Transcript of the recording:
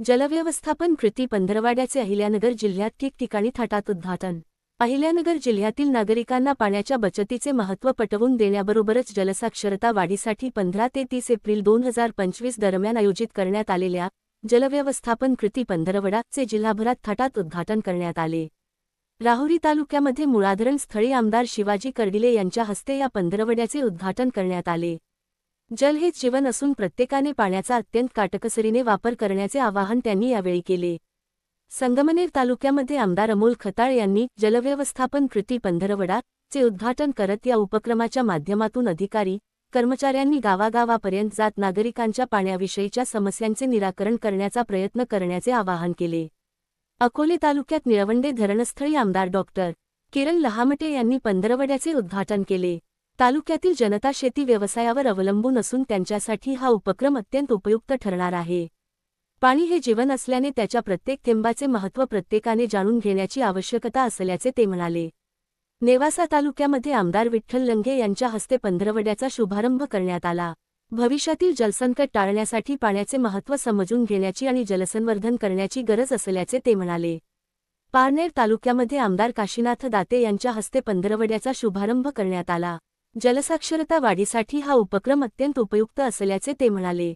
जलव्यवस्थापन कृती पंधरवाड्याचे अहिल्यानगर जिल्ह्यात ठिकठिकाणी थाटात उद्घाटन. अहिल्यानगर जिल्ह्यातील नागरिकांना पाण्याच्या बचतीचे महत्त्व पटवून देण्याबरोबरच जलसाक्षरता वाढीसाठी पंधरा ते तीस एप्रिल दोन हजार पंचवीस दरम्यान आयोजित करण्यात आलेल्या जलव्यवस्थापन कृती पंधरवडाचे जिल्हाभरात थाटात उद्घाटन करण्यात आले. राहुरी तालुक्यामध्ये मुळाधरण स्थळी आमदार शिवाजी कर्डिले यांच्या हस्ते या पंधरवड्याचे उद्घाटन करण्यात आले. जल हे जीवन असून प्रत्येकाने पाण्याचा अत्यंत काटकसरीने वापर करण्याचे आवाहन त्यांनी यावेळी केले. संगमनेर तालुक्यामध्ये आमदार अमोल खताळ यांनी जलव्यवस्थापन कृती पंधरवडा चे उद्घाटन करत या उपक्रमाच्या माध्यमातून अधिकारी कर्मचाऱ्यांनी गावागावापर्यंत जात नागरिकांच्या पाण्याविषयीच्या समस्यांचे निराकरण करण्याचा प्रयत्न करण्याचे आवाहन केले. अकोले तालुक्यात निळवंडे धरणस्थळी आमदार डॉक्टर किरण लहामटे यांनी पंधरवड्याचे उद्घाटन केले. तालुक्यातील जनता शेती व्यवसायावर अवलंबून असून त्यांच्यासाठी हा उपक्रम अत्यंत उपयुक्त ठरणार आहे. पाणी हे जीवन असल्याने त्याच्या प्रत्येक थेंबाचे महत्त्व प्रत्येकाने जाणून घेण्याची आवश्यकता असल्याचे ते म्हणाले. नेवासा तालुक्यामध्ये आमदार विठ्ठल लंघे यांच्या हस्ते पंधरवड्याचा शुभारंभ करण्यात आला. भविष्यातील जलसंकट टाळण्यासाठी पाण्याचे महत्त्व समजून घेण्याची आणि जलसंवर्धन करण्याची गरज असल्याचे ते म्हणाले. पारनेर तालुक्यामध्ये आमदार काशीनाथ दाते यांच्या हस्ते पंधरवड्याचा शुभारंभ करण्यात आला. जलसाक्षरता वाढीसाठी हा उपक्रम अत्यंत उपयुक्त असल्याचे ते म्हणाले.